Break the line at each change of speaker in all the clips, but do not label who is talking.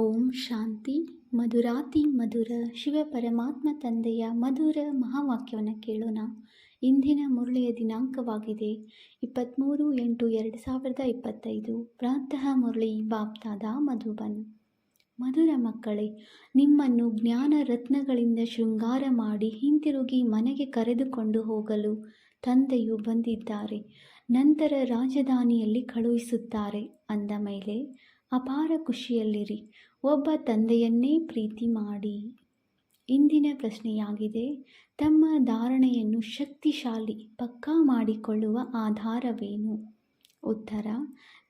ಓಂ ಶಾಂತಿ. ಮಧುರಾತಿ ಮಧುರ ಶಿವ ಪರಮಾತ್ಮ ತಂದೆಯ ಮಧುರ ಮಹಾವಾಕ್ಯವನ್ನು ಕೇಳೋಣ. ಇಂದಿನ ಮುರಳಿಯ ದಿನಾಂಕವಾಗಿದೆ. ಇಪ್ಪತ್ತ್ಮೂರು ಎಂಟು ಎರಡು ಸಾವಿರದ ಇಪ್ಪತ್ತೈದು. ಪ್ರಾತಃ ಮುರಳಿ ಬಾಪ್ತಾದ ಮಧುಬನ್. ಮಧುರ ಮಕ್ಕಳೇ, ನಿಮ್ಮನ್ನು ಜ್ಞಾನ ರತ್ನಗಳಿಂದ ಶೃಂಗಾರ ಮಾಡಿ ಹಿಂತಿರುಗಿ ಮನೆಗೆ ಕರೆದುಕೊಂಡು ಹೋಗಲು ತಂದೆಯು ಬಂದಿದ್ದಾರೆ. ನಂತರ ರಾಜಧಾನಿಯಲ್ಲಿ ಕಳುಹಿಸುತ್ತಾರೆ. ಅಂದ ಮೇಲೆ ಅಪಾರ ಖುಷಿಯಲ್ಲಿರಿ. ಒಬ್ಬ ತಂದೆಯನ್ನೇ ಪ್ರೀತಿ ಮಾಡಿ. ಇಂದಿನ ಪ್ರಶ್ನೆಯಾಗಿದೆ, ತಮ್ಮ ಧಾರಣೆಯನ್ನು ಶಕ್ತಿಶಾಲಿ ಪಕ್ಕಾ ಮಾಡಿಕೊಳ್ಳುವ ಆಧಾರವೇನು? ಉತ್ತರ,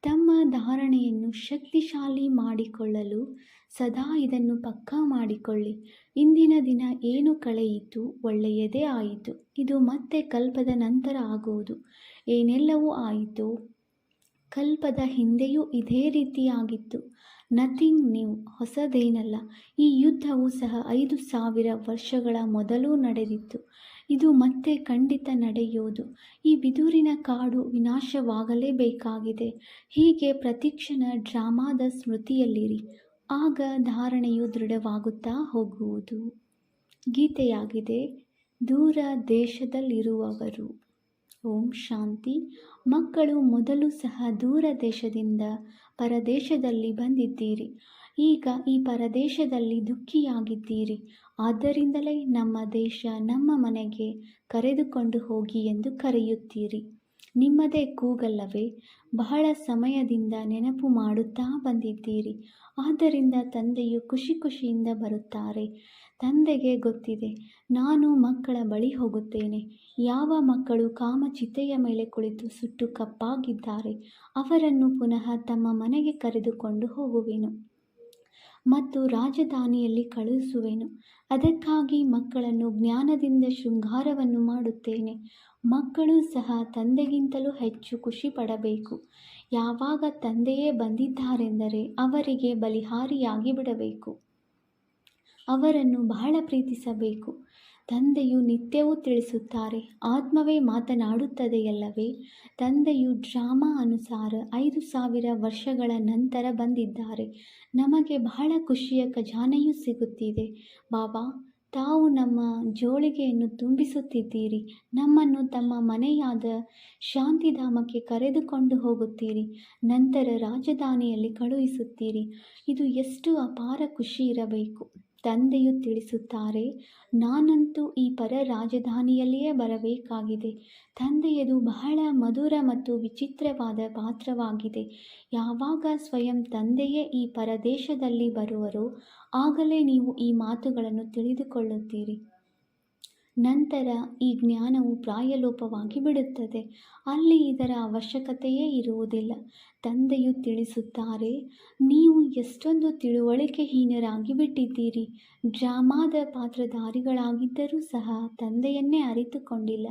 ತಮ್ಮ ಧಾರಣೆಯನ್ನು ಶಕ್ತಿಶಾಲಿ ಮಾಡಿಕೊಳ್ಳಲು ಸದಾ ಇದನ್ನು ಪಕ್ಕಾ ಮಾಡಿಕೊಳ್ಳಿ. ಇಂದಿನ ದಿನ ಏನು ಕಳೆಯಿತು, ಒಳ್ಳೆಯದೇ ಆಯಿತು. ಇದು ಮತ್ತೆ ಕಲ್ಪದ ನಂತರ ಆಗುವುದು. ಏನೆಲ್ಲವೂ ಆಯಿತು. ಕಲ್ಪದ ಹಿಂದೆಯೂ ಇದೇ ರೀತಿಯಾಗಿತ್ತು. ನಥಿಂಗ್ ನ್ಯೂ ಹೊಸದೇನಲ್ಲ, ಈ ಯುದ್ಧವು ಸಹ ಐದು ಸಾವಿರ ವರ್ಷಗಳ ಮೊದಲು ನಡೆದಿತ್ತು. ಇದು ಮತ್ತೆ ಖಂಡಿತ ನಡೆಯುವುದು ಈ ಬಿದುರಿನ ಕಾಡು ವಿನಾಶವಾಗಲೇಬೇಕಾಗಿದೆ. ಹೀಗೆ ಪ್ರತಿಕ್ಷಣ ಡ್ರಾಮಾದ ಸ್ಮೃತಿಯಲ್ಲಿರಿ. ಆಗ ಧಾರಣೆಯು ದೃಢವಾಗುತ್ತಾ ಹೋಗುವುದು. ಗೀತೆಯಾಗಿದೆ, ದೂರ ದೇಶದಲ್ಲಿರುವವರು. ಓಂ ಶಾಂತಿ. ಮಕ್ಕಳು ಮೊದಲು ಸಹ ದೂರ ದೇಶದಿಂದ ಪರದೇಶದಲ್ಲಿ ಬಂದಿದ್ದೀರಿ. ಈಗ ಈ ಪರದೇಶದಲ್ಲಿ ದುಃಖಿಯಾಗಿದ್ದೀರಿ. ಆದ್ದರಿಂದಲೇ ನಮ್ಮ ದೇಶ ನಮ್ಮ ಮನೆಗೆ ಕರೆದುಕೊಂಡು ಹೋಗಿ ಎಂದು ಕರೆಯುತ್ತೀರಿ. ನಿಮ್ಮದೇ ಕೂಗಲ್ಲವೇ? ಬಹಳ ಸಮಯದಿಂದ ನೆನಪು ಮಾಡುತ್ತಾ ಬಂದಿದ್ದೀರಿ. ಆದ್ದರಿಂದ ತಂದೆಯು ಖುಷಿ ಖುಷಿಯಿಂದ ಬರುತ್ತಾರೆ. ತಂದೆಗೆ ಗೊತ್ತಿದೆ, ನಾನು ಮಕ್ಕಳ ಬಳಿ ಹೋಗುತ್ತೇನೆ. ಯಾವ ಮಕ್ಕಳು ಕಾಮಚಿತೆಯ ಮೇಲೆ ಕುಳಿತು ಸುಟ್ಟು ಕಪ್ಪಾಗಿದ್ದಾರೆ, ಅವರನ್ನು ಪುನಃ ತಮ್ಮ ಮನೆಗೆ ಕರೆದುಕೊಂಡು ಹೋಗುವೆನು. ಮತ್ತು ರಾಜಧಾನಿಯಲ್ಲಿ ಕಳುಹಿಸುವೆನು. ಅದಕ್ಕಾಗಿ ಮಕ್ಕಳನ್ನು ಜ್ಞಾನದಿಂದ ಶೃಂಗಾರವನ್ನು ಮಾಡುತ್ತೇನೆ. ಮಕ್ಕಳು ಸಹ ತಂದೆಗಿಂತಲೂ ಹೆಚ್ಚು ಖುಷಿ ಪಡಬೇಕು ಯಾವಾಗ ತಂದೆಯೇ ಬಂದಿದ್ದಾರೆಂದರೆ ಅವರಿಗೆ ಬಲಿಹಾರಿಯಾಗಿ ಬಿಡಬೇಕು ಅವರನ್ನು ಬಹಳ ಪ್ರೀತಿಸಬೇಕು. ತಂದೆಯು ನಿತ್ಯವೂ ತಿಳಿಸುತ್ತಾರೆ, ಆತ್ಮವೇ ಮಾತನಾಡುತ್ತದೆಯಲ್ಲವೇ? ತಂದೆಯು ಡ್ರಾಮಾ ಅನುಸಾರ ಐದು ಸಾವಿರ ವರ್ಷಗಳ ನಂತರ ಬಂದಿದ್ದಾರೆ. ನಮಗೆ ಬಹಳ ಖುಷಿಯ ಖಜಾನೆಯೂ ಸಿಗುತ್ತಿದೆ. ಬಾಬಾ, ತಾವು ನಮ್ಮ ಜೋಳಿಗೆಯನ್ನು ತುಂಬಿಸುತ್ತಿದ್ದೀರಿ. ನಮ್ಮನ್ನು ತಮ್ಮ ಮನೆಯಾದ ಶಾಂತಿಧಾಮಕ್ಕೆ ಕರೆದುಕೊಂಡು ಹೋಗುತ್ತೀರಿ. ನಂತರ ರಾಜಧಾನಿಯಲ್ಲಿ ಕಳುಹಿಸುತ್ತೀರಿ. ಇದು ಎಷ್ಟು ಅಪಾರ ಖುಷಿ ಇರಬೇಕು. ತಂದೆಯು ತಿಳಿಸುತ್ತಾರೆ, ನಾನಂತೂ ಈ ಪರ ರಾಜಧಾನಿಯಲ್ಲಿಯೇ ಬರಬೇಕಾಗಿದೆ. ತಂದೆಯದು ಬಹಳ ಮಧುರ ಮತ್ತು ವಿಚಿತ್ರವಾದ ಪಾತ್ರವಾಗಿದೆ. ಯಾವಾಗ ಸ್ವಯಂ ತಂದೆಯೇ ಈ ಪರದೇಶದಲ್ಲಿ ಬರುವರೋ, ಆಗಲೇ ನೀವು ಈ ಮಾತುಗಳನ್ನು ತಿಳಿದುಕೊಳ್ಳುತ್ತೀರಿ. ನಂತರ ಈ ಜ್ಞಾನವು ಪ್ರಾಯಲೋಪವಾಗಿ ಬಿಡುತ್ತದೆ. ಅಲ್ಲಿ ಇದರ ಅವಶ್ಯಕತೆಯೇ ಇರುವುದಿಲ್ಲ. ತಂದೆಯು ತಿಳಿಸುತ್ತಾರೆ, ನೀವು ಎಷ್ಟೊಂದು ತಿಳುವಳಿಕೆಹೀನರಾಗಿ ಬಿಟ್ಟಿದ್ದೀರಿ. ಡ್ರಾಮಾದ ಪಾತ್ರಧಾರಿಗಳಾಗಿದ್ದರೂ ಸಹ ತಂದೆಯನ್ನೇ ಅರಿತುಕೊಂಡಿಲ್ಲ.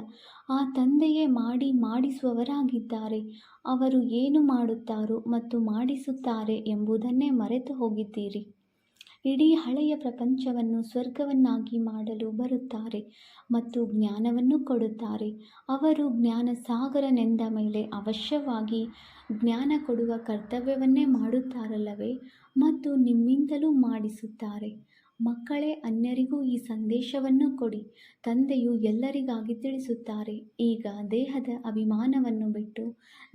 ಆ ತಂದೆಯೇ ಮಾಡಿ ಮಾಡಿಸುವವರಾಗಿದ್ದಾರೆ. ಅವರು ಏನು ಮಾಡುತ್ತಾರೋ ಮತ್ತು ಮಾಡಿಸುತ್ತಾರೆ ಎಂಬುದನ್ನೇ ಮರೆತು ಹೋಗಿದ್ದೀರಿ ಇಡೀ ಹಳೆಯ ಪ್ರಪಂಚವನ್ನು ಸ್ವರ್ಗವನ್ನಾಗಿ ಮಾಡಲು ಬರುತ್ತಾರೆ ಮತ್ತು ಜ್ಞಾನವನ್ನು ಕೊಡುತ್ತಾರೆ. ಅವರು ಜ್ಞಾನ ಸಾಗರನೆಂದ ಮೇಲೆ ಅವಶ್ಯವಾಗಿ ಜ್ಞಾನ ಕೊಡುವ ಕರ್ತವ್ಯವನ್ನೇ ಮಾಡುತ್ತಾರಲ್ಲವೇ? ಮತ್ತು ನಿಮ್ಮಿಂದಲೂ ಮಾಡಿಸುತ್ತಾರೆ. ಮಕ್ಕಳೇ, ಅನ್ಯರಿಗೂ ಈ ಸಂದೇಶವನ್ನು ಕೊಡಿ. ತಂದೆಯು ಎಲ್ಲರಿಗಾಗಿ ತಿಳಿಸುತ್ತಾರೆ. ಈಗ ದೇಹದ ಅಭಿಮಾನವನ್ನು ಬಿಟ್ಟು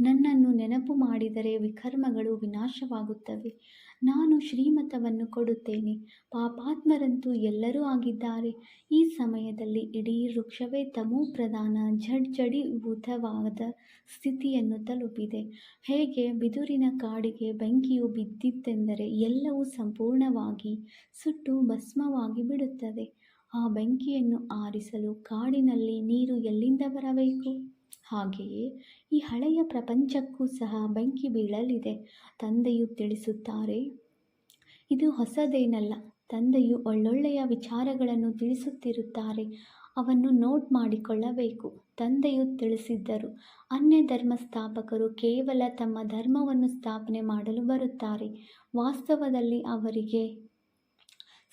ನನ್ನನ್ನು ನೆನಪು ಮಾಡಿದರೆ ವಿಕರ್ಮಗಳು ವಿನಾಶವಾಗುತ್ತವೆ. ನಾನು ಶ್ರೀಮತವನ್ನು ಕೊಡುತ್ತೇನೆ. ಪಾಪಾತ್ಮರಂತೂ ಎಲ್ಲರೂ ಆಗಿದ್ದಾರೆ. ಈ ಸಮಯದಲ್ಲಿ ಇಡೀ ವೃಕ್ಷವೇ ತಮೋ ಪ್ರಧಾನ ಝಡ್ಜಡೀಭೂತವಾದ ಸ್ಥಿತಿಯನ್ನು ತಲುಪಿದೆ. ಹೇಗೆ ಬಿದುರಿನ ಕಾಡಿಗೆ ಬೆಂಕಿಯು ಬಿದ್ದಿತ್ತೆಂದರೆ ಎಲ್ಲವೂ ಸಂಪೂರ್ಣವಾಗಿ ಸುಟ್ಟು ಭಸ್ಮವಾಗಿ ಬಿಡುತ್ತದೆ. ಆ ಬೆಂಕಿಯನ್ನು ಆರಿಸಲು ಕಾಡಿನಲ್ಲಿ ನೀರು ಎಲ್ಲಿಂದ ಬರಬೇಕು? ಹಾಗೆಯೇ ಈ ಹಳೆಯ ಪ್ರಪಂಚಕ್ಕೂ ಸಹ ಬೆಂಕಿ ಬೀಳಲಿದೆ. ತಂದೆಯು ತಿಳಿಸುತ್ತಾರೆ, ಇದು ಹೊಸದೇನಲ್ಲ. ತಂದೆಯು ಒಳ್ಳೊಳ್ಳೆಯ ವಿಚಾರಗಳನ್ನು ತಿಳಿಸುತ್ತಿರುತ್ತಾರೆ, ಅವನ್ನು ನೋಟ್ ಮಾಡಿಕೊಳ್ಳಬೇಕು. ತಂದೆಯು ತಿಳಿಸಿದ್ದರು ಅನ್ಯ ಧರ್ಮ ಸ್ಥಾಪಕರು ಕೇವಲ ತಮ್ಮ ಧರ್ಮವನ್ನು ಸ್ಥಾಪನೆ ಮಾಡಲು ಬರುತ್ತಾರೆ. ವಾಸ್ತವದಲ್ಲಿ ಅವರಿಗೆ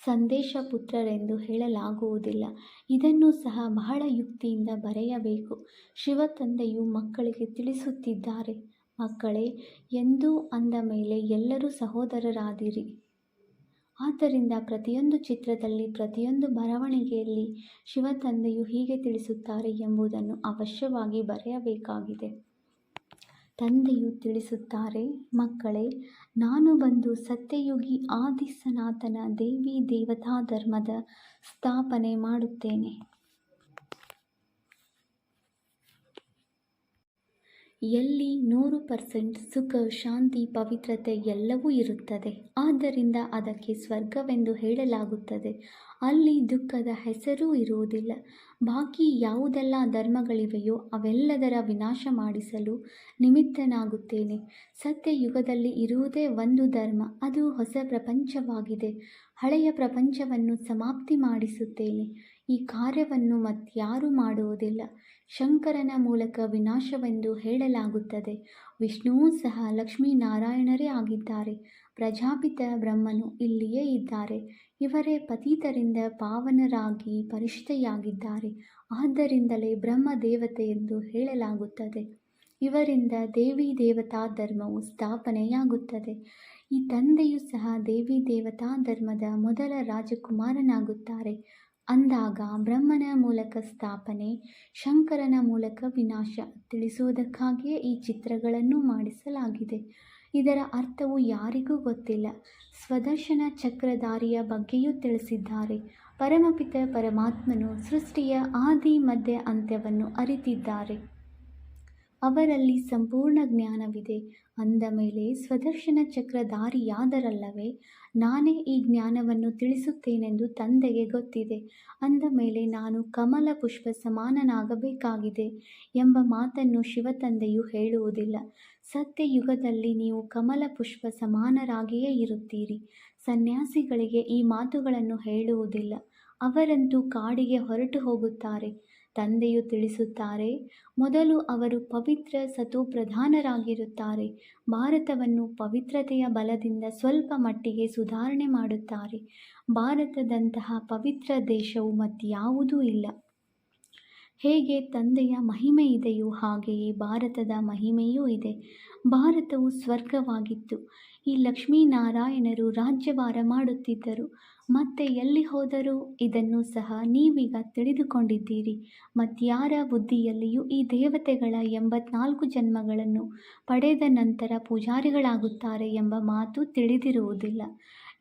ಸಂದೇಶ ಪುತ್ರರೆಂದು ಹೇಳಲಾಗುವುದಿಲ್ಲ. ಇದನ್ನು ಸಹ ಬಹಳ ಯುಕ್ತಿಯಿಂದ ಬರೆಯಬೇಕು. ಶಿವ ತಂದೆಯು ಮಕ್ಕಳಿಗೆ ತಿಳಿಸುತ್ತಿದ್ದಾರೆ. ಮಕ್ಕಳೇ, ಎಂದು ಅಂದ ಮೇಲೆ ಎಲ್ಲರೂ ಸಹೋದರರಾದಿರಿ. ಆದ್ದರಿಂದ ಪ್ರತಿಯೊಂದು ಚಿತ್ರದಲ್ಲಿ, ಪ್ರತಿಯೊಂದು ಬರವಣಿಗೆಯಲ್ಲಿ ಶಿವತಂದೆಯು ಹೀಗೆ ತಿಳಿಸುತ್ತಾರೆ ಎಂಬುದನ್ನು ಅವಶ್ಯವಾಗಿ ಬರೆಯಬೇಕಾಗಿದೆ. ತಂದೆಯು ತಿಳಿಸುತ್ತಾರೆ ಮಕ್ಕಳೇ ನಾನು ಬಂದು ಸತ್ಯಯುಗಿ ಆದಿ ಸನಾತನ ದೇವಿ ದೇವತಾ ಧರ್ಮದ ಸ್ಥಾಪನೆ ಮಾಡುತ್ತೇನೆ. ಎಲ್ಲಿ ನೂರು ಪರ್ಸೆಂಟ್ ಸುಖ, ಶಾಂತಿ, ಪವಿತ್ರತೆ ಎಲ್ಲವೂ ಇರುತ್ತದೆ. ಆದ್ದರಿಂದ ಅದಕ್ಕೆ ಸ್ವರ್ಗವೆಂದು ಹೇಳಲಾಗುತ್ತದೆ. ಅಲ್ಲಿ ದುಃಖದ ಹೆಸರೂ ಇರುವುದಿಲ್ಲ. ಬಾಕಿ ಯಾವುದೆಲ್ಲ ಧರ್ಮಗಳಿವೆಯೋ ಅವೆಲ್ಲದರ ವಿನಾಶ ಮಾಡಿಸಲು ನಿಮಿತ್ತನಾಗುತ್ತೇನೆ. ಸತ್ಯ ಯುಗದಲ್ಲಿ ಇರುವುದೇ ಒಂದು ಧರ್ಮ. ಅದು ಹೊಸ ಪ್ರಪಂಚವಾಗಿದೆ. ಹಳೆಯ ಪ್ರಪಂಚವನ್ನು ಸಮಾಪ್ತಿ ಮಾಡಿಸುತ್ತೇನೆ. ಈ ಕಾರ್ಯವನ್ನು ಮತ್ಯಾರೂ ಮಾಡುವುದಿಲ್ಲ. ಶಂಕರನ ಮೂಲಕ ವಿನಾಶವೆಂದು ಹೇಳಲಾಗುತ್ತದೆ. ವಿಷ್ಣುವೂ ಸಹ ಲಕ್ಷ್ಮೀನಾರಾಯಣರೇ ಆಗಿದ್ದಾರೆ. ಪ್ರಜಾಪಿತ ಬ್ರಹ್ಮನು ಇಲ್ಲಿಯೇ ಇದ್ದಾರೆ. ಇವರೇ ಪತೀತರಿಂದ ಪಾವನರಾಗಿ ಪರಿಷ್ಠೆಯಾಗಿದ್ದಾರೆ ಆದ್ದರಿಂದಲೇ ಬ್ರಹ್ಮ ದೇವತೆ ಎಂದು ಹೇಳಲಾಗುತ್ತದೆ. ಇವರಿಂದ ದೇವಿ ದೇವತಾ ಧರ್ಮವು ಸ್ಥಾಪನೆಯಾಗುತ್ತದೆ. ಈ ತಂದೆಯು ಸಹ ದೇವಿ ದೇವತಾ ಧರ್ಮದ ಮೊದಲ ರಾಜಕುಮಾರನಾಗುತ್ತಾರೆ. ಅಂದಾಗ ಬ್ರಹ್ಮನ ಮೂಲಕ ಸ್ಥಾಪನೆ, ಶಂಕರನ ಮೂಲಕ ವಿನಾಶ ತಿಳಿಸುವುದಕ್ಕಾಗಿಯೇ ಈ ಚಿತ್ರಗಳನ್ನು ಮಾಡಿಸಲಾಗಿದೆ. ಇದರ ಅರ್ಥವು ಯಾರಿಗೂ ಗೊತ್ತಿಲ್ಲ. ಸ್ವದರ್ಶನ ಚಕ್ರಧಾರಿಯ ಬಗ್ಗೆಯೂ ತಿಳಿಸಿದ್ದಾರೆ. ಪರಮಪಿತ ಪರಮಾತ್ಮನು ಸೃಷ್ಟಿಯ ಆದಿ, ಮಧ್ಯ, ಅಂತ್ಯವನ್ನು ಅರಿತಿದ್ದಾರೆ. ಅವರಲ್ಲಿ ಸಂಪೂರ್ಣ ಜ್ಞಾನವಿದೆ. ಅಂದ ಮೇಲೆ ಸ್ವದರ್ಶನ ಚಕ್ರಧಾರಿಯಾದರಲ್ಲವೇ, ನಾನೇ ಈ ಜ್ಞಾನವನ್ನು ತಿಳಿಸುತ್ತೇನೆಂದು ತಂದೆಗೆ ಗೊತ್ತಿದೆ. ಅಂದ ಮೇಲೆ ನಾನು ಕಮಲ ಪುಷ್ಪ ಸಮಾನನಾಗಬೇಕಾಗಿದೆ ಎಂಬ ಮಾತನ್ನು ಶಿವತಂದೆಯು ಹೇಳುವುದಿಲ್ಲ. ಸತ್ಯಯುಗದಲ್ಲಿ ನೀವು ಕಮಲ ಪುಷ್ಪ ಸಮಾನರಾಗಿಯೇ ಇರುತ್ತೀರಿ. ಸನ್ಯಾಸಿಗಳಿಗೆ ಈ ಮಾತುಗಳನ್ನು ಹೇಳುವುದಿಲ್ಲ. ಅವರಂತೂ ಕಾಡಿಗೆ ಹೊರಟು ಹೋಗುತ್ತಾರೆ. ತಂದೆಯು ತಿಳಿಸುತ್ತಾರೆ, ಮೊದಲು ಅವರು ಪವಿತ್ರ ಸತೋಪ್ರಧಾನರಾಗಿರುತ್ತಾರೆ ಭಾರತವನ್ನು ಪವಿತ್ರತೆಯ ಬಲದಿಂದ ಸ್ವಲ್ಪ ಮಟ್ಟಿಗೆ ಸುಧಾರಣೆ ಮಾಡುತ್ತಾರೆ, ಭಾರತದಂತಹ ಪವಿತ್ರ ದೇಶವು ಮತ್ಯಾವುದೂ ಇಲ್ಲ. ಹೇಗೆ ತಂದೆಯ ಮಹಿಮೆ ಇದೆಯೋ ಹಾಗೆಯೇ ಭಾರತದ ಮಹಿಮೆಯೂ ಇದೆ. ಭಾರತವು ಸ್ವರ್ಗವಾಗಿತ್ತು. ಈ ಲಕ್ಷ್ಮೀನಾರಾಯಣರು ರಾಜ್ಯಭಾರ ಮಾಡುತ್ತಿದ್ದರು. ಮತ್ತೆ ಎಲ್ಲಿ ಹೋದರೂ ಇದನ್ನು ಸಹ ನೀವೀಗ ತಿಳಿದುಕೊಂಡಿದ್ದೀರಿ. ಮತ್ಯಾರ ಬುದ್ಧಿಯಲ್ಲಿಯೂ ಈ ದೇವತೆಗಳ ಎಂಬತ್ನಾಲ್ಕು ಜನ್ಮಗಳನ್ನು ಪಡೆದ ನಂತರ ಪೂಜಾರಿಗಳಾಗುತ್ತಾರೆ ಎಂಬ ಮಾತು ತಿಳಿದಿರುವುದಿಲ್ಲ.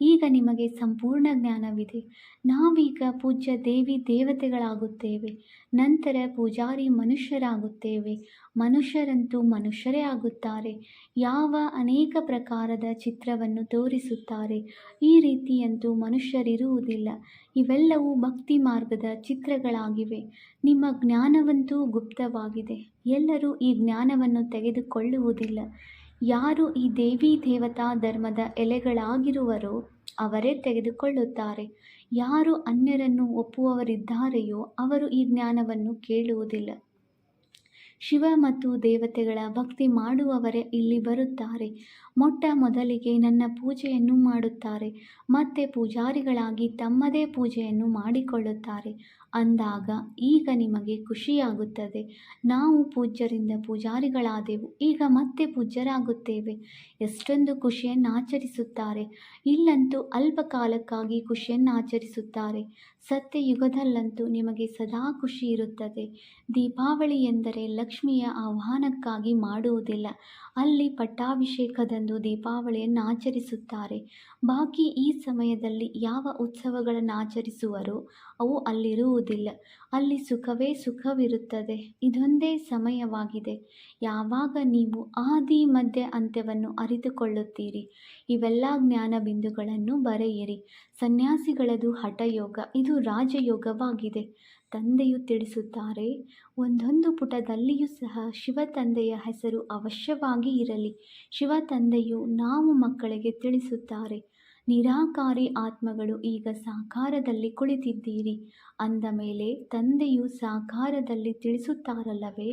ಈಗ ನಿಮಗೆ ಸಂಪೂರ್ಣ ಜ್ಞಾನವಿದೆ. ನಾವೀಗ ಪೂಜ್ಯ ದೇವಿ ದೇವತೆಗಳಾಗುತ್ತೇವೆ. ನಂತರ ಪೂಜಾರಿ ಮನುಷ್ಯರಾಗುತ್ತೇವೆ. ಮನುಷ್ಯರಂತೂ ಮನುಷ್ಯರೇ ಆಗುತ್ತಾರೆ. ಯಾವ ಅನೇಕ ಪ್ರಕಾರದ ಚಿತ್ರವನ್ನು ತೋರಿಸುತ್ತಾರೆ. ಈ ರೀತಿಯಂತೂ ಮನುಷ್ಯರಿರುವುದಿಲ್ಲ. ಇವೆಲ್ಲವೂ ಭಕ್ತಿ ಮಾರ್ಗದ ಚಿತ್ರಗಳಾಗಿವೆ. ನಿಮ್ಮ ಜ್ಞಾನವಂತೂ ಗುಪ್ತವಾಗಿದೆ. ಎಲ್ಲರೂ ಈ ಜ್ಞಾನವನ್ನು ತೆಗೆದುಕೊಳ್ಳುವುದಿಲ್ಲ. ಯಾರು ಈ ದೇವಿ ದೇವತಾ ಧರ್ಮದ ಎಲೆಗಳಾಗಿರುವರೋ ಅವರೇ ತೆಗೆದುಕೊಳ್ಳುತ್ತಾರೆ. ಯಾರು ಅನ್ಯರನ್ನು ಒಪ್ಪುವವರಿದ್ದಾರೆಯೋ ಅವರು ಈ ಜ್ಞಾನವನ್ನು ಕೇಳುವುದಿಲ್ಲ. ಶಿವ ಮತ್ತು ದೇವತೆಗಳ ಭಕ್ತಿ ಮಾಡುವವರೇ ಇಲ್ಲಿ ಬರುತ್ತಾರೆ. ಮೊಟ್ಟ ಮೊದಲಿಗೆ ನನ್ನ ಪೂಜೆಯನ್ನು ಮಾಡುತ್ತಾರೆ. ಮತ್ತೆ ಪೂಜಾರಿಗಳಾಗಿ ತಮ್ಮದೇ ಪೂಜೆಯನ್ನು ಮಾಡಿಕೊಳ್ಳುತ್ತಾರೆ. ಅಂದಾಗ ಈಗ ನಿಮಗೆ ಖುಷಿಯಾಗುತ್ತದೆ. ನಾವು ಪೂಜ್ಯರಿಂದ ಪೂಜಾರಿಗಳಾದೆವು. ಈಗ ಮತ್ತೆ ಪೂಜ್ಯರಾಗುತ್ತೇವೆ. ಎಷ್ಟೊಂದು ಖುಷಿಯನ್ನು ಆಚರಿಸುತ್ತಾರೆ. ಇಲ್ಲಂತೂ ಅಲ್ಪ ಕಾಲಕ್ಕಾಗಿ ಖುಷಿಯನ್ನು ಆಚರಿಸುತ್ತಾರೆ. ಸತ್ಯಯುಗದಲ್ಲಂತೂ ನಿಮಗೆ ಸದಾ ಖುಷಿ ಇರುತ್ತದೆ. ದೀಪಾವಳಿ ಎಂದರೆ ಲಕ್ಷ್ಮಿಯ ಆಹ್ವಾನಕ್ಕಾಗಿ ಮಾಡುವುದಿಲ್ಲ. ಅಲ್ಲಿ ಪಟ್ಟಾಭಿಷೇಕದಂದು ದೀಪಾವಳಿಯನ್ನು ಆಚರಿಸುತ್ತಾರೆ. ಬಾಕಿ ಈ ಸಮಯದಲ್ಲಿ ಯಾವ ಉತ್ಸವಗಳನ್ನು ಆಚರಿಸುವರೋ ಅವು ಅಲ್ಲಿರುವುದಿಲ್ಲ. ಅಲ್ಲಿ ಸುಖವೇ ಸುಖವಿರುತ್ತದೆ. ಇದೊಂದೇ ಸಮಯವಾಗಿದೆ. ಯಾವಾಗ ನೀವು ಆದಿ, ಮಧ್ಯ ಅಂತ್ಯವನ್ನು ಅರಿತುಕೊಳ್ಳುತ್ತೀರಿ, ಇವೆಲ್ಲ ಜ್ಞಾನ ಬಿಂದುಗಳನ್ನು ಬರೆಯಿರಿ. ಸನ್ಯಾಸಿಗಳದು ಹಠಯೋಗ, ಇದು ರಾಜಯೋಗವಾಗಿದೆ. ತಂದೆಯು ತಿಳಿಸುತ್ತಾರೆ, ಒಂದೊಂದು ಪುಟದಲ್ಲಿಯೂ ಸಹ ಶಿವ ತಂದೆಯ ಹೆಸರು ಅವಶ್ಯವಾಗಿ ಇರಲಿ. ಶಿವ ತಂದೆಯು ನಾವು ಮಕ್ಕಳಿಗೆ ತಿಳಿಸುತ್ತಾರೆ, ನಿರಾಕಾರಿ ಆತ್ಮಗಳು ಈಗ ಸಾಕಾರದಲ್ಲಿ ಕುಳಿತಿದ್ದೀರಿ. ಅಂದ ಮೇಲೆ ತಂದೆಯು ಸಾಕಾರದಲ್ಲಿ ತಿಳಿಸುತ್ತಾರಲ್ಲವೇ?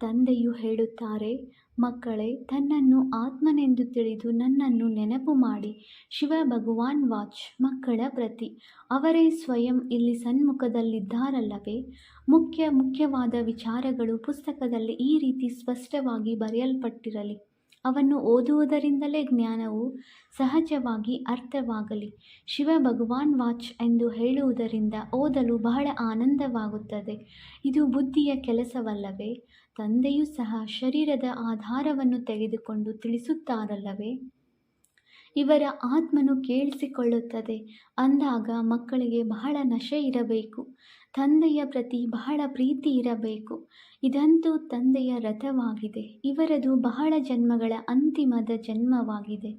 ತಂದೆಯು ಹೇಳುತ್ತಾರೆ ಮಕ್ಕಳೇ, ತನ್ನನ್ನು ಆತ್ಮನೆಂದು ತಿಳಿದು ನನ್ನನ್ನು ನೆನಪು ಮಾಡಿ. ಶಿವ ಭಗವಾನ್ ವಾಚ್, ಮಕ್ಕಳ ಪ್ರತಿ. ಅವರೇ ಸ್ವಯಂ ಇಲ್ಲಿ ಸನ್ಮುಖದಲ್ಲಿದ್ದಾರಲ್ಲವೇ? ಮುಖ್ಯ ಮುಖ್ಯವಾದ ವಿಚಾರಗಳು ಪುಸ್ತಕದಲ್ಲಿ ಈ ರೀತಿ ಸ್ಪಷ್ಟವಾಗಿ ಬರೆಯಲ್ಪಟ್ಟಿರಲಿ. ಅವನ್ನು ಓದುವುದರಿಂದಲೇ ಜ್ಞಾನವು ಸಹಜವಾಗಿ ಅರ್ಥವಾಗಲಿ. ಶಿವ ಭಗವಾನ್ ವಾಚ್ ಎಂದು ಹೇಳುವುದರಿಂದ ಓದಲು ಬಹಳ ಆನಂದವಾಗುತ್ತದೆ. ಇದು ಬುದ್ಧಿಯ ಕೆಲಸವಲ್ಲವೇ? ತಂದೆಯೂ ಸಹ ಶರೀರದ ಆಧಾರವನ್ನು ತೆಗೆದುಕೊಂಡು ತಿಳಿಸುತ್ತಾರಲ್ಲವೇ? ಇವರ ಆತ್ಮನು ಕೇಳಿಸಿಕೊಳ್ಳುತ್ತದೆ. ಅಂದಾಗ ಮಕ್ಕಳಿಗೆ ಬಹಳ ನಶೆ ಇರಬೇಕು. ತಂದೆಯ ಪ್ರತಿ ಬಹಳ ಪ್ರೀತಿ ಇರಬೇಕು. ಇದಂತೂ ತಂದೆಯ ರಥವಾಗಿದೆ. ಇವರದು ಬಹಳ ಜನ್ಮಗಳ ಅಂತಿಮದ ಜನ್ಮವಾಗಿದೆ.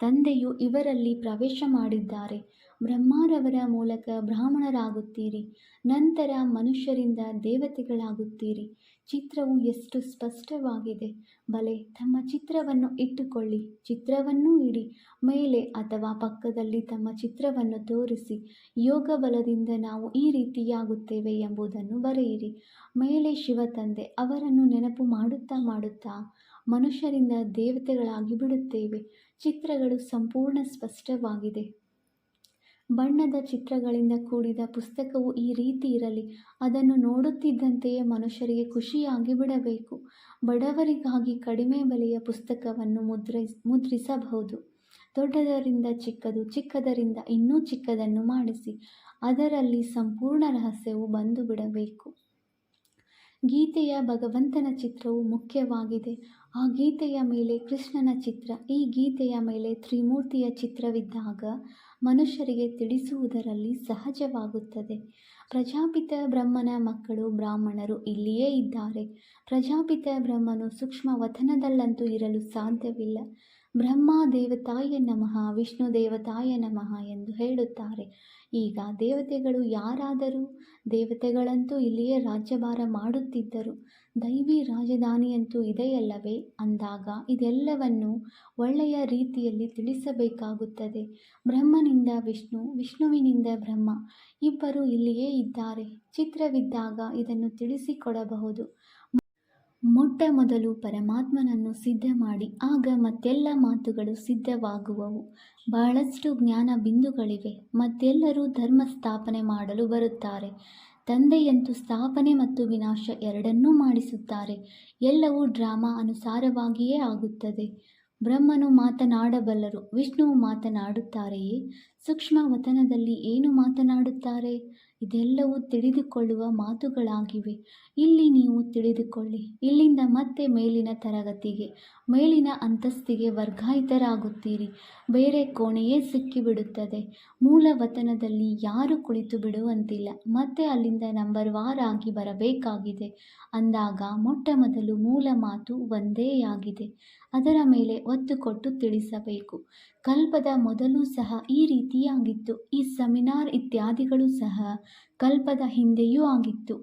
ತಂದೆಯು ಇವರಲ್ಲಿ ಪ್ರವೇಶ ಮಾಡಿದ್ದಾರೆ. ಬ್ರಹ್ಮಾರವರ ಮೂಲಕ ಬ್ರಾಹ್ಮಣರಾಗುತ್ತೀರಿ. ನಂತರ ಮನುಷ್ಯರಿಂದ ದೇವತೆಗಳಾಗುತ್ತೀರಿ. ಚಿತ್ರವು ಎಷ್ಟು ಸ್ಪಷ್ಟವಾಗಿದೆ? ಬಲೆ, ತಮ್ಮ ಚಿತ್ರವನ್ನು ಇಟ್ಟುಕೊಳ್ಳಿ. ಚಿತ್ರವನ್ನು ಇಡಿ. ಮೇಲೆ ಅಥವಾ ಪಕ್ಕದಲ್ಲಿ ತಮ್ಮ ಚಿತ್ರವನ್ನು ತೋರಿಸಿ. ಯೋಗ ಬಲದಿಂದ ನಾವು ಈ ರೀತಿಯಾಗುತ್ತೇವೆ ಎಂಬುದನ್ನು ಬರೆಯಿರಿ. ಮೇಲೆ ಶಿವ ತಂದೆ, ಅವರನ್ನು ನೆನಪು ಮಾಡುತ್ತಾ ಮಾಡುತ್ತಾ ಮನುಷ್ಯರಿಂದ ದೇವತೆಗಳಾಗಿ ಬಿಡುತ್ತೇವೆ. ಚಿತ್ರಗಳು ಸಂಪೂರ್ಣ ಸ್ಪಷ್ಟವಾಗಿದೆ. ಬಣ್ಣದ ಚಿತ್ರಗಳಿಂದ ಕೂಡಿದ ಪುಸ್ತಕವು ಈ ರೀತಿ ಇರಲಿ, ಅದನ್ನು ನೋಡುತ್ತಿದ್ದಂತೆಯೇ ಮನುಷ್ಯರಿಗೆ ಖುಷಿಯಾಗಿ ಬಿಡಬೇಕು. ಬಡವರಿಗಾಗಿ ಕಡಿಮೆ ಬೆಲೆಯ ಪುಸ್ತಕವನ್ನು ಮುದ್ರಿಸ್ ಮುದ್ರಿಸಬಹುದು. ದೊಡ್ಡದರಿಂದ ಚಿಕ್ಕದು, ಚಿಕ್ಕದರಿಂದ ಇನ್ನೂ ಚಿಕ್ಕದನ್ನು ಮಾಡಿಸಿ, ಅದರಲ್ಲಿ ಸಂಪೂರ್ಣ ರಹಸ್ಯವು ಬಂದು ಬಿಡಬೇಕು. ಗೀತೆಯ ಭಗವಂತನ ಚಿತ್ರವು ಮುಖ್ಯವಾಗಿದೆ. ಆ ಗೀತೆಯ ಮೇಲೆ ಕೃಷ್ಣನ ಚಿತ್ರ, ಈ ಗೀತೆಯ ಮೇಲೆ ತ್ರಿಮೂರ್ತಿಯ ಚಿತ್ರವಿದ್ದಾಗ ಮನುಷ್ಯರಿಗೆ ತಿಳಿಸುವುದರಲ್ಲಿ ಸಹಜವಾಗುತ್ತದೆ. ಪ್ರಜಾಪಿತ ಬ್ರಹ್ಮನ ಮಕ್ಕಳು ಬ್ರಾಹ್ಮಣರು ಇಲ್ಲಿಯೇ ಇದ್ದಾರೆ. ಪ್ರಜಾಪಿತ ಬ್ರಹ್ಮನು ಸೂಕ್ಷ್ಮ ವತನದಲ್ಲಂತೂ ಇರಲು ಸಾಧ್ಯವಿಲ್ಲ. ಬ್ರಹ್ಮ ದೇವತಾಯ ನಮಃ, ವಿಷ್ಣು ದೇವತಾಯ ನಮಃ ಎಂದು ಹೇಳುತ್ತಾರೆ. ಈಗ ದೇವತೆಗಳು ಯಾರಾದರೂ, ದೇವತೆಗಳಂತೂ ಇಲ್ಲಿಯೇ ರಾಜ್ಯಭಾರ ಮಾಡುತ್ತಿದ್ದರು. ದೈವಿ ರಾಜಧಾನಿಯಂತೂ ಇದೆಯಲ್ಲವೇ? ಅಂದಾಗ ಇದೆಲ್ಲವನ್ನು ಒಳ್ಳೆಯ ರೀತಿಯಲ್ಲಿ ತಿಳಿಸಬೇಕಾಗುತ್ತದೆ. ಬ್ರಹ್ಮನಿಂದ ವಿಷ್ಣು, ವಿಷ್ಣುವಿನಿಂದ ಬ್ರಹ್ಮ, ಇಬ್ಬರು ಇಲ್ಲಿಯೇ ಇದ್ದಾರೆ. ಚಿತ್ರವಿದ್ದಾಗ ಇದನ್ನು ತಿಳಿಸಿಕೊಡಬಹುದು. ಮೊಟ್ಟ ಮೊದಲು ಪರಮಾತ್ಮನನ್ನು ಸಿದ್ಧ ಮಾಡಿ, ಆಗ ಮತ್ತೆಲ್ಲ ಮಾತುಗಳು ಸಿದ್ಧವಾಗುವವು. ಬಹಳಷ್ಟು ಜ್ಞಾನ ಬಿಂದುಗಳಿವೆ, ಮತ್ತೆಲ್ಲರೂ ಧರ್ಮ ಸ್ಥಾಪನೆ ಮಾಡಲು ಬರುತ್ತಾರೆ. ತಂದೆಯಂತೂ ಸ್ಥಾಪನೆ ಮತ್ತು ವಿನಾಶ ಎರಡನ್ನೂ ಮಾಡಿಸುತ್ತಾರೆ. ಎಲ್ಲವೂ ಡ್ರಾಮಾ ಅನುಸಾರವಾಗಿಯೇ ಆಗುತ್ತದೆ. ಬ್ರಹ್ಮನು ಮಾತನಾಡಬಲ್ಲರು, ವಿಷ್ಣುವು ಮಾತನಾಡುತ್ತಾರೆಯೇ? ಸೂಕ್ಷ್ಮ ವತನದಲ್ಲಿ ಏನು ಮಾತನಾಡುತ್ತಾರೆ? ಇದೆಲ್ಲವೂ ತಿಳಿದುಕೊಳ್ಳುವ ಮಾತುಗಳಾಗಿವೆ. ಇಲ್ಲಿ ನೀವು ತಿಳಿದುಕೊಳ್ಳಿ. ಇಲ್ಲಿಂದ ಮತ್ತೆ ಮೇಲಿನ ತರಗತಿಗೆ, ಮೇಲಿನ ಅಂತಸ್ತಿಗೆ ವರ್ಗಾಯಿತರಾಗುತ್ತೀರಿ. ಬೇರೆ ಕೋಣೆಯೇ ಸಿಕ್ಕಿಬಿಡುತ್ತದೆ. ಮೂಲ ವತನದಲ್ಲಿ ಯಾರು ಕುಳಿತು ಬಿಡುವಂತಿಲ್ಲ. ಮತ್ತೆ ಅಲ್ಲಿಂದ ನಂಬರ್ ವಾರ್ ಆಗಿ ಬರಬೇಕಾಗಿದೆ. ಅಂದಾಗ ಮೊಟ್ಟ ಮೊದಲು ಮೂಲ ಮಾತು ಒಂದೇ ಆಗಿದೆ ಅದರ ಮೇಲೆ ಒತ್ತು ಕೊಟ್ಟು ತಿಳಿಸಬೇಕು. ಕಲ್ಪದ ಮೊದಲು ಸಹ ಈ ರೀತಿಯಾಗಿತ್ತು. ಈ ಸೆಮಿನಾರ್ ಇತ್ಯಾದಿಗಳು ಸಹ ಕಲ್ಪದ ಹಿಂದೆಯೂ ಆಗಿತ್ತು.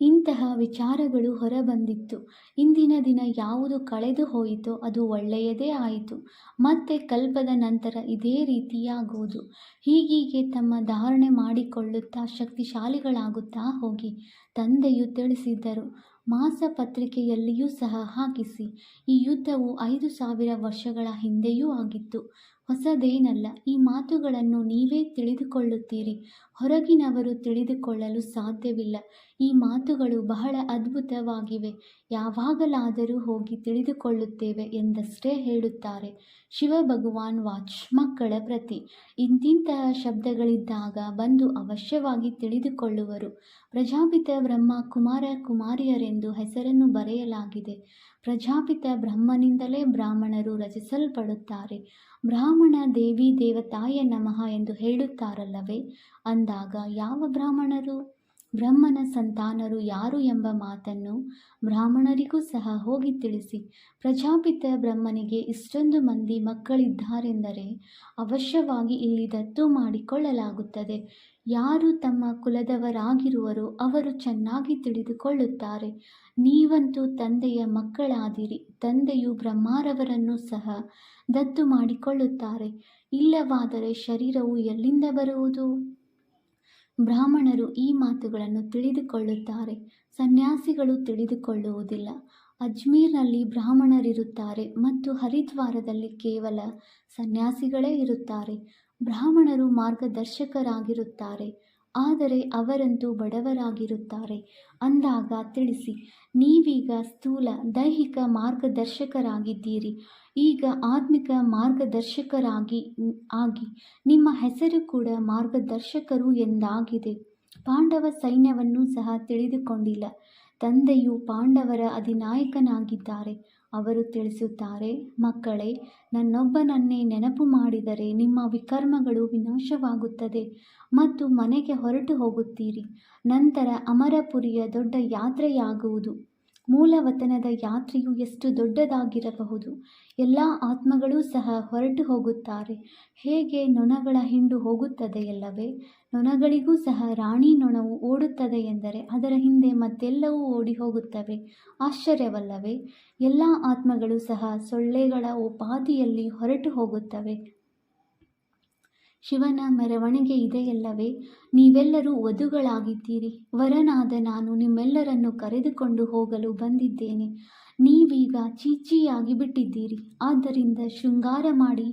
ಇಂತಹ ವಿಚಾರಗಳು ಹೊರಬಂದಿತ್ತು. ಇಂದಿನ ದಿನ ಯಾವುದು ಕಳೆದು ಹೋಯಿತೋ ಅದು ಒಳ್ಳೆಯದೇ ಆಯಿತು. ಮತ್ತೆ ಕಲ್ಪದ ನಂತರ ಇದೇ ರೀತಿಯಾಗುವುದು. ಹೀಗೀಗೆ ತಮ್ಮ ಧಾರಣೆ ಮಾಡಿಕೊಳ್ಳುತ್ತಾ ಶಕ್ತಿಶಾಲಿಗಳಾಗುತ್ತಾ ಹೋಗಿ ತಂದೆಯು ತಿಳಿಸಿದ್ದರು ಮಾಸಪತ್ರಿಕೆಯಲ್ಲಿಯೂ ಸಹ ಹಾಕಿಸಿ. ಈ ಯುದ್ಧವು ಐದು ಸಾವಿರ ವರ್ಷಗಳ ಹಿಂದೆಯೂ ಆಗಿತ್ತು. ಹೊಸದೇನಲ್ಲ, ಈ ಮಾತುಗಳನ್ನು ನೀವೇ ತಿಳಿದುಕೊಳ್ಳುತ್ತೀರಿ. ಹೊರಗಿನವರು ತಿಳಿದುಕೊಳ್ಳಲು ಸಾಧ್ಯವಿಲ್ಲ. ಈ ಮಾತುಗಳು ಬಹಳ ಅದ್ಭುತವಾಗಿವೆ. ಯಾವಾಗಲಾದರೂ ಹೋಗಿ ತಿಳಿದುಕೊಳ್ಳುತ್ತೇವೆ ಎಂದಷ್ಟೇ ಹೇಳುತ್ತಾರೆ. ಶಿವ ಭಗವಾನ್ ವಾಚ್, ಮಕ್ಕಳ ಪ್ರತಿ. ಇಂತಿಂತಹ ಶಬ್ದಗಳಿದ್ದಾಗ ಬಂದು ಅವಶ್ಯವಾಗಿ ತಿಳಿದುಕೊಳ್ಳುವರು. ಪ್ರಜಾಪಿತ ಬ್ರಹ್ಮ ಕುಮಾರ ಕುಮಾರಿಯರೆಂದು ಹೆಸರನ್ನು ಬರೆಯಲಾಗಿದೆ. ಪ್ರಜಾಪಿತ ಬ್ರಹ್ಮನಿಂದಲೇ ಬ್ರಾಹ್ಮಣರು ರಚಿಸಲ್ಪಡುತ್ತಾರೆ. ಬ್ರಾಹ್ಮಣ ದೇವಿ ದೇವತಾಯ ನಮಃ ಎಂದು ಹೇಳುತ್ತಾರಲ್ಲವೇ? ಅಂದಾಗ ಯಾವ ಬ್ರಾಹ್ಮಣರು? ಬ್ರಹ್ಮನ ಸಂತಾನರು ಯಾರು ಎಂಬ ಮಾತನ್ನು ಬ್ರಾಹ್ಮಣರಿಗೂ ಸಹ ಹೋಗಿ ತಿಳಿಸಿ. ಪ್ರಜಾಪಿತ ಬ್ರಹ್ಮನಿಗೆ ಇಷ್ಟೊಂದು ಮಂದಿ ಮಕ್ಕಳಿದ್ದಾರೆಂದರೆ ಅವಶ್ಯವಾಗಿ ಇಲ್ಲಿ ದತ್ತು ಮಾಡಿಕೊಳ್ಳಲಾಗುತ್ತದೆ. ಯಾರು ತಮ್ಮ ಕುಲದವರಾಗಿರುವರೋ ಅವರು ಚೆನ್ನಾಗಿ ತಿಳಿದುಕೊಳ್ಳುತ್ತಾರೆ. ನೀವಂತೂ ತಂದೆಯ ಮಕ್ಕಳಾದಿರಿ. ತಂದೆಯು ಬ್ರಹ್ಮಾರವರನ್ನು ಸಹ ದತ್ತು ಮಾಡಿಕೊಳ್ಳುತ್ತಾರೆ. ಇಲ್ಲವಾದರೆ ಶರೀರವು ಎಲ್ಲಿಂದ ಬರುವುದು? ಬ್ರಾಹ್ಮಣರು ಈ ಮಾತುಗಳನ್ನು ತಿಳಿದುಕೊಳ್ಳುತ್ತಾರೆ. ಸನ್ಯಾಸಿಗಳು ತಿಳಿದುಕೊಳ್ಳುವುದಿಲ್ಲ. ಅಜ್ಮೀರ್ನಲ್ಲಿ ಬ್ರಾಹ್ಮಣರಿರುತ್ತಾರೆ ಮತ್ತು ಹರಿದ್ವಾರದಲ್ಲಿ ಕೇವಲ ಸನ್ಯಾಸಿಗಳೇ ಇರುತ್ತಾರೆ. ಬ್ರಾಹ್ಮಣರು ಮಾರ್ಗದರ್ಶಕರಾಗಿರುತ್ತಾರೆ. ಆದರೆ ಅವರಂತೂ ಬಡವರಾಗಿರುತ್ತಾರೆ. ಅಂದಾಗ ತಿಳಿಸಿ, ನೀವೀಗ ಸ್ಥೂಲ ದೈಹಿಕ ಮಾರ್ಗದರ್ಶಕರಾಗಿದ್ದೀರಿ. ಈಗ ಆತ್ಮಿಕ ಮಾರ್ಗದರ್ಶಕರಾಗಿ, ಆಗಿ ನಿಮ್ಮ ಹೆಸರು ಕೂಡ ಮಾರ್ಗದರ್ಶಕರು ಎಂದಾಗಿದೆ. ಪಾಂಡವ ಸೈನ್ಯವನ್ನು ಸಹ ತಿಳಿದುಕೊಂಡಿಲ್ಲ. ತಂದೆಯು ಪಾಂಡವರ ಅಧಿನಾಯಕನಾಗಿದ್ದಾರೆ. ಅವರು ತಿಳಿಸುತ್ತಾರೆ, ಮಕ್ಕಳೇ, ನನ್ನೊಬ್ಬನನ್ನೇ ನೆನಪು ಮಾಡಿದರೆ ನಿಮ್ಮ ವಿಕರ್ಮಗಳು ವಿನಾಶವಾಗುತ್ತದೆ ಮತ್ತು ಮನೆಗೆ ಹೊರಟು ಹೋಗುತ್ತೀರಿ. ನಂತರ ಅಮರಪುರಿಯ ದೊಡ್ಡ ಯಾತ್ರೆಯಾಗುವುದು. ಮೂಲವತನದ ಯಾತ್ರೆಯು ಎಷ್ಟು ದೊಡ್ಡದಾಗಿರಬಹುದು? ಎಲ್ಲ ಆತ್ಮಗಳೂ ಸಹ ಹೊರಟು ಹೋಗುತ್ತಾರೆ. ಹೇಗೆ ನೊಣಗಳ ಹಿಂಡು ಹೋಗುತ್ತದೆಯಲ್ಲವೇ? ನೊಣಗಳಿಗೂ ಸಹ ರಾಣಿ ನೊಣವು ಓಡುತ್ತದೆ ಎಂದರೆ ಅದರ ಹಿಂದೆ ಮತ್ತೆಲ್ಲವೂ ಓಡಿ ಹೋಗುತ್ತವೆ. ಆಶ್ಚರ್ಯವಲ್ಲವೇ? ಎಲ್ಲ ಆತ್ಮಗಳು ಸಹ ಸೊಳ್ಳೆಗಳ ಉಪಾದಿಯಲ್ಲಿ ಹೊರಟು ಹೋಗುತ್ತವೆ. ಶಿವನ ಮೆರವಣಿಗೆ ಇದೆಯಲ್ಲವೇ ನೀವೆಲ್ಲರೂ ವಧುಗಳಾಗಿದ್ದೀರಿ. ವರನಾದ ನಾನು ನಿಮ್ಮೆಲ್ಲರನ್ನು ಕರೆದುಕೊಂಡು ಹೋಗಲು ಬಂದಿದ್ದೇನೆ. ನೀವೀಗ ಚೀಚಿಯಾಗಿ ಬಿಟ್ಟಿದ್ದೀರಿ. ಆದ್ದರಿಂದ ಶೃಂಗಾರ ಮಾಡಿ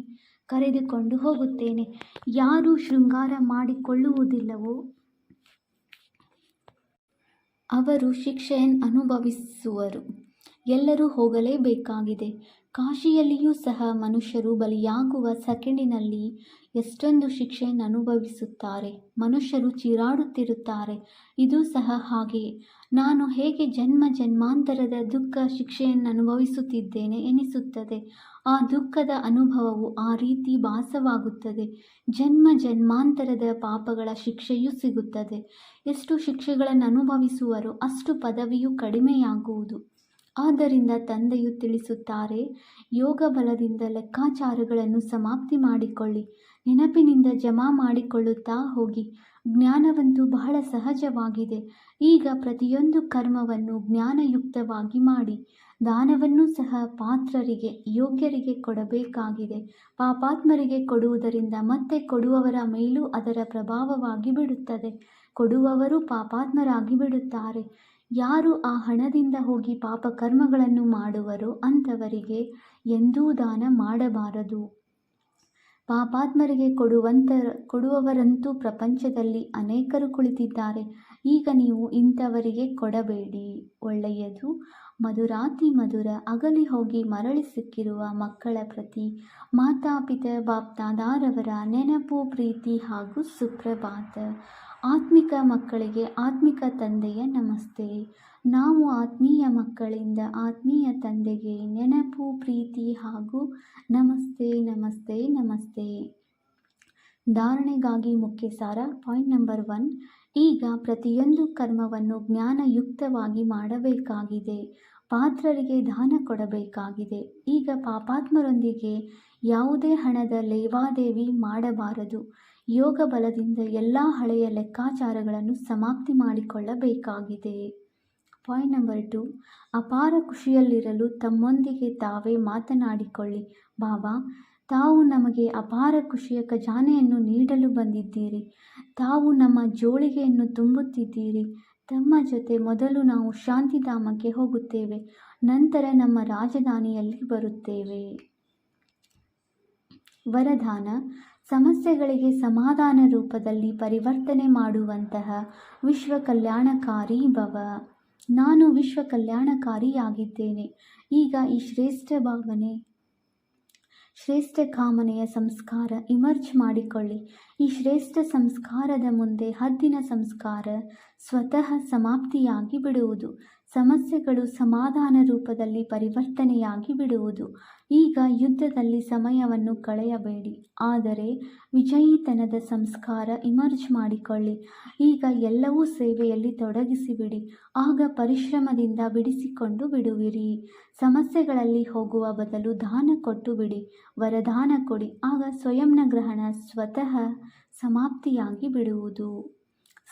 ಕರೆದುಕೊಂಡು ಹೋಗುತ್ತೇನೆ. ಯಾರು ಶೃಂಗಾರ ಮಾಡಿಕೊಳ್ಳುವುದಿಲ್ಲವೋ? ಅವರು ಶಿಕ್ಷೆಯನ್ನು ಅನುಭವಿಸುವರು ಎಲ್ಲರೂ ಹೋಗಲೇಬೇಕಾಗಿದೆ. ಕಾಶಿಯಲ್ಲಿಯೂ ಸಹ ಮನುಷ್ಯರು ಬಲಿಯಾಗುವ ಸೆಕೆಂಡಿನಲ್ಲಿ ಎಷ್ಟೊಂದು ಶಿಕ್ಷೆಯನ್ನು ಅನುಭವಿಸುತ್ತಾರೆ. ಮನುಷ್ಯರು ಚೀರಾಡುತ್ತಿರುತ್ತಾರೆ. ಇದು ಸಹ ಹಾಗೆಯೇ ನಾನು ಹೇಗೆ ಜನ್ಮ ಜನ್ಮಾಂತರದ ದುಃಖ ಶಿಕ್ಷೆಯನ್ನು ಅನುಭವಿಸುತ್ತಿದ್ದೇನೆ ಎನಿಸುತ್ತದೆ. ಆ ದುಃಖದ ಅನುಭವವು ಆ ರೀತಿ ಭಾಸವಾಗುತ್ತದೆ. ಜನ್ಮ ಜನ್ಮಾಂತರದ ಪಾಪಗಳ ಶಿಕ್ಷೆಯೂ ಸಿಗುತ್ತದೆ. ಎಷ್ಟು ಶಿಕ್ಷೆಗಳನ್ನು ಅನುಭವಿಸುವರೋ ಅಷ್ಟು ಪದವಿಯು ಕಡಿಮೆಯಾಗುವುದು. ಆದ್ದರಿಂದ ತಂದೆಯು ತಿಳಿಸುತ್ತಾರೆ, ಯೋಗ ಬಲದಿಂದ ಲೆಕ್ಕಾಚಾರಗಳನ್ನು ಸಮಾಪ್ತಿ ಮಾಡಿಕೊಳ್ಳಿ, ನೆನಪಿನಿಂದ ಜಮಾ ಮಾಡಿಕೊಳ್ಳುತ್ತಾ ಹೋಗಿ. ಜ್ಞಾನವಂತೂ ಬಹಳ ಸಹಜವಾಗಿದೆ. ಈಗ ಪ್ರತಿಯೊಂದು ಕರ್ಮವನ್ನು ಜ್ಞಾನಯುಕ್ತವಾಗಿ ಮಾಡಿ. ದಾನವನ್ನು ಸಹ ಪಾತ್ರರಿಗೆ, ಯೋಗ್ಯರಿಗೆ ಕೊಡಬೇಕಾಗಿದೆ. ಪಾಪಾತ್ಮರಿಗೆ ಕೊಡುವುದರಿಂದ ಮತ್ತೆ ಕೊಡುವವರ ಮೇಲೂ ಅದರ ಪ್ರಭಾವವಾಗಿ ಬಿಡುತ್ತದೆ. ಕೊಡುವವರು ಪಾಪಾತ್ಮರಾಗಿ ಬಿಡುತ್ತಾರೆ. ಯಾರು ಆ ಹಣದಿಂದ ಹೋಗಿ ಪಾಪ ಕರ್ಮಗಳನ್ನು ಮಾಡುವರೋ ಅಂಥವರಿಗೆ ಎಂದೂ ದಾನ ಮಾಡಬಾರದು. ಪಾಪಾತ್ಮರಿಗೆ ಕೊಡುವಂತ, ಕೊಡುವವರಂತೂ ಪ್ರಪಂಚದಲ್ಲಿ ಅನೇಕರು ಕುಳಿತಿದ್ದಾರೆ. ಈಗ ನೀವು ಇಂಥವರಿಗೆ ಕೊಡಬೇಡಿ. ಒಳ್ಳೆಯದು, ಮಧುರಾತಿ ಮಧುರ ಅಗಲಿ ಹೋಗಿ ಮರಳಿ ಸಿಕ್ಕಿರುವ ಮಕ್ಕಳ ಪ್ರತಿ ಮಾತಾಪಿತ, ಬಾಪ್ತಾದಾರವರ ನೆನಪು, ಪ್ರೀತಿ ಹಾಗೂ ಸುಪ್ರಭಾತ. ಆತ್ಮಿಕ ಮಕ್ಕಳಿಗೆ ಆತ್ಮಿಕ ತಂದೆಯ ನಮಸ್ತೆ. ನಾವು ಆತ್ಮೀಯ ಮಕ್ಕಳಿಂದ ಆತ್ಮೀಯ ತಂದೆಗೆ ನೆನಪು, ಪ್ರೀತಿ ಹಾಗೂ ನಮಸ್ತೆ ನಮಸ್ತೆ ನಮಸ್ತೆ. ಧಾರಣೆಗಾಗಿ ಮುಖ್ಯ ಸಾರ ಪಾಯಿಂಟ್ ನಂಬರ್ ಒನ್. ಈಗ ಪ್ರತಿಯೊಂದು ಕರ್ಮವನ್ನು ಜ್ಞಾನಯುಕ್ತವಾಗಿ ಮಾಡಬೇಕಾಗಿದೆ. ಪಾತ್ರರಿಗೆ ದಾನ ಕೊಡಬೇಕಾಗಿದೆ. ಈಗ ಪಾಪಾತ್ಮರೊಂದಿಗೆ ಯಾವುದೇ ಹಣದ ಲೇವಾದೇವಿ ಮಾಡಬಾರದು. ಯೋಗ ಬಲದಿಂದ ಎಲ್ಲ ಹಳೆಯ ಲೆಕ್ಕಾಚಾರಗಳನ್ನು ಸಮಾಪ್ತಿ ಮಾಡಿಕೊಳ್ಳಬೇಕಾಗಿದೆ. Point number two. ಅಪಾರ ಖುಷಿಯಲ್ಲಿರಲು ತಮ್ಮೊಂದಿಗೆ ತಾವೇ ಮಾತನಾಡಿಕೊಳ್ಳಿ. ಬಾಬಾ, ತಾವು ನಮಗೆ ಅಪಾರ ಖುಷಿಯ ಖಜಾನೆಯನ್ನು ನೀಡಲು ಬಂದಿದ್ದೀರಿ. ತಾವು ನಮ್ಮ ಜೋಳಿಗೆಯನ್ನು ತುಂಬುತ್ತಿದ್ದೀರಿ. ತಮ್ಮ ಜೊತೆ ಮೊದಲು ನಾವು ಶಾಂತಿಧಾಮಕ್ಕೆ ಹೋಗುತ್ತೇವೆ. ನಂತರ ನಮ್ಮ ರಾಜಧಾನಿಯಲ್ಲಿ ಬರುತ್ತೇವೆ. ವರದಾನ. ಸಮಸ್ಯೆಗಳಿಗೆ ಸಮಾಧಾನ ರೂಪದಲ್ಲಿ ಪರಿವರ್ತನೆ ಮಾಡುವಂತಹ ವಿಶ್ವ ಕಲ್ಯಾಣಕಾರಿ ಭವ. ನಾನು ವಿಶ್ವ ಕಲ್ಯಾಣಕಾರಿಯಾಗಿದ್ದೇನೆ ಈಗ ಈ ಶ್ರೇಷ್ಠ ಭಾವನೆ, ಶ್ರೇಷ್ಠ ಕಾಮನೆಯ ಸಂಸ್ಕಾರ ಇಮರ್ಜ್ ಮಾಡಿಕೊಳ್ಳಿ. ಈ ಶ್ರೇಷ್ಠ ಸಂಸ್ಕಾರದ ಮುಂದೆ ಹದ್ದಿನ ಸಂಸ್ಕಾರ ಸ್ವತಃ ಸಮಾಪ್ತಿಯಾಗಿ ಬಿಡುವುದು. ಸಮಸ್ಯೆಗಳು ಸಮಾಧಾನ ರೂಪದಲ್ಲಿ ಪರಿವರ್ತನೆಯಾಗಿ ಬಿಡುವುದು. ಈಗ ಯುದ್ಧದಲ್ಲಿ ಸಮಯವನ್ನು ಕಳೆಯಬೇಡಿ. ಆದರೆ ವಿಜಯಿತನದ ಸಂಸ್ಕಾರ ಇಮರ್ಜ್ ಮಾಡಿಕೊಳ್ಳಿ. ಈಗ ಎಲ್ಲವೂ ಸೇವೆಯಲ್ಲಿ ತೊಡಗಿಸಿಬಿಡಿ. ಆಗ ಪರಿಶ್ರಮದಿಂದ ಬಿಡಿಸಿಕೊಂಡು ಬಿಡುವಿರಿ. ಸಮಸ್ಯೆಗಳಲ್ಲಿ ಹೋಗುವ ಬದಲು ದಾನ ಕೊಟ್ಟು ಬಿಡಿ ವರದಾನ ಕೊಡಿ. ಆಗ ಸ್ವಯಂನ ಗ್ರಹಣ ಸ್ವತಃ ಸಮಾಪ್ತಿಯಾಗಿ ಬಿಡುವುದು.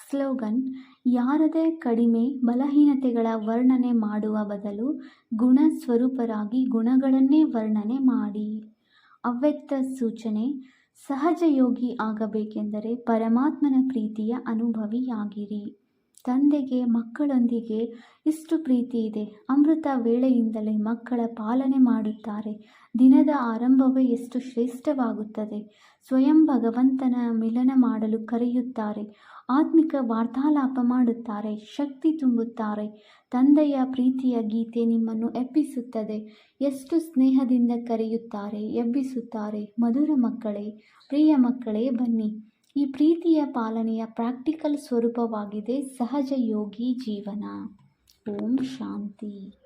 ಸ್ಲೋಗನ್, ಯಾರದೇ ಕಡಿಮೆ ಬಲಹೀನತೆಗಳ ವರ್ಣನೆ ಮಾಡುವ ಬದಲು ಗುಣ ಸ್ವರೂಪರಾಗಿ ಗುಣಗಳನ್ನೇ ವರ್ಣನೆ ಮಾಡಿ. ಅವ್ಯಕ್ತ ಸೂಚನೆ, ಸಹಜ ಯೋಗಿ ಆಗಬೇಕೆಂದರೆ ಪರಮಾತ್ಮನ ಪ್ರೀತಿಯ ಅನುಭವಿಯಾಗಿರಿ. ತಂದೆಗೆ, ಮಕ್ಕಳೊಂದಿಗೆ ಇಷ್ಟು ಪ್ರೀತಿ ಇದೆ. ಅಮೃತ ವೇಳೆಯಿಂದಲೇ ಮಕ್ಕಳ ಪಾಲನೆ ಮಾಡುತ್ತಾರೆ. ದಿನದ ಆರಂಭವೇ ಎಷ್ಟು ಶ್ರೇಷ್ಠವಾಗುತ್ತದೆ. ಸ್ವಯಂ ಭಗವಂತನ ಮಿಲನ ಮಾಡಲು ಕರೆಯುತ್ತಾರೆ. ಆತ್ಮಿಕ ವಾರ್ತಾಲಾಪ ಮಾಡುತ್ತಾರೆ, ಶಕ್ತಿ ತುಂಬುತ್ತಾರೆ. ತಂದೆಯ ಪ್ರೀತಿಯ ಗೀತೆ ನಿಮ್ಮನ್ನು ಎಬ್ಬಿಸುತ್ತದೆ. ಎಷ್ಟು ಸ್ನೇಹದಿಂದ ಕರೆಯುತ್ತಾರೆ, ಎಬ್ಬಿಸುತ್ತಾರೆ. ಮಧುರ ಮಕ್ಕಳೇ, ಪ್ರಿಯ ಮಕ್ಕಳೇ ಬನ್ನಿ. ಈ ಪ್ರೀತಿಯ ಪಾಲನೆಯ ಪ್ರಾಕ್ಟಿಕಲ್ ಸ್ವರೂಪವಾಗಿದೆ ಸಹಜ ಯೋಗಿ ಜೀವನ. ಓಂ ಶಾಂತಿ.